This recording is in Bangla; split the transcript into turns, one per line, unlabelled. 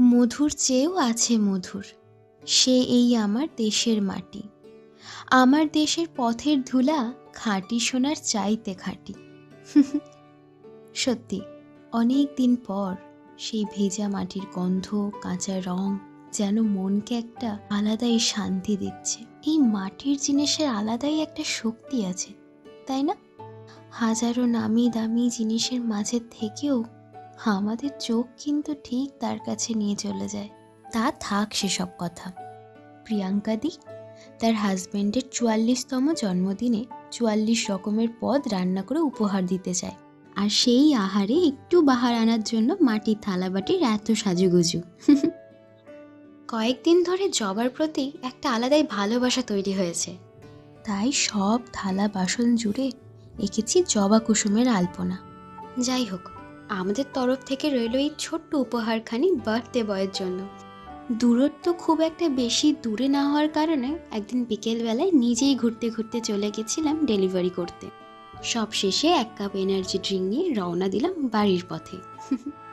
মধুর চেয়েও আছে মধুর। সে এই আমার দেশের মাটি। আমার দেশের পথের ধুলা খাঁটি সোনার চাইতে খাঁটি। সত্যি, অনেক দিন পর সেই ভেজা মাটির গন্ধ, কাঁচা রং যেন মনকে একটা আলাদাই শান্তি দিচ্ছে। এই মাটির জিনিসের আলাদাই একটা শক্তি আছে, তাই না? হাজারো নামি দামি জিনিসের মাঝে থেকেও আমাদের চোখ কিন্তু ঠিক তার কাছে নিয়ে চলে যায়। তা থাক সেসব কথা। প্রিয়াঙ্কা দি, তার হাজব্যান্ডের চুয়াল্লিশতম জন্মদিনে চুয়াল্লিশ রকমের পদ রান্না করে উপহার দিতে চায়। আর সেই আহারে একটু বাহার আনার জন্য মাটির থালাবাটির এত সাজুগুজু। কয়েকদিন ধরে জবার প্রতি একটা আলাদাই ভালোবাসা তৈরি হয়েছে। তাই সব থালা বাসন জুড়ে এঁকেছি জবা কুসুমের আলপনা। যাই হোক আমাদের তরফ থেকে রইল এই ছোট্ট উপহারখানি বার্থডে বয়ের জন্য। দূরত্ব খুব একটা বেশি দূরে না হওয়ার কারণে একদিন বিকেলবেলায় নিজেই ঘুরতে ঘুরতে চলে গেছিলাম ডেলিভারি করতে। সব শেষে এক কাপ এনার্জি ড্রিঙ্ক নিয়ে রওনা দিলাম বাড়ির পথে।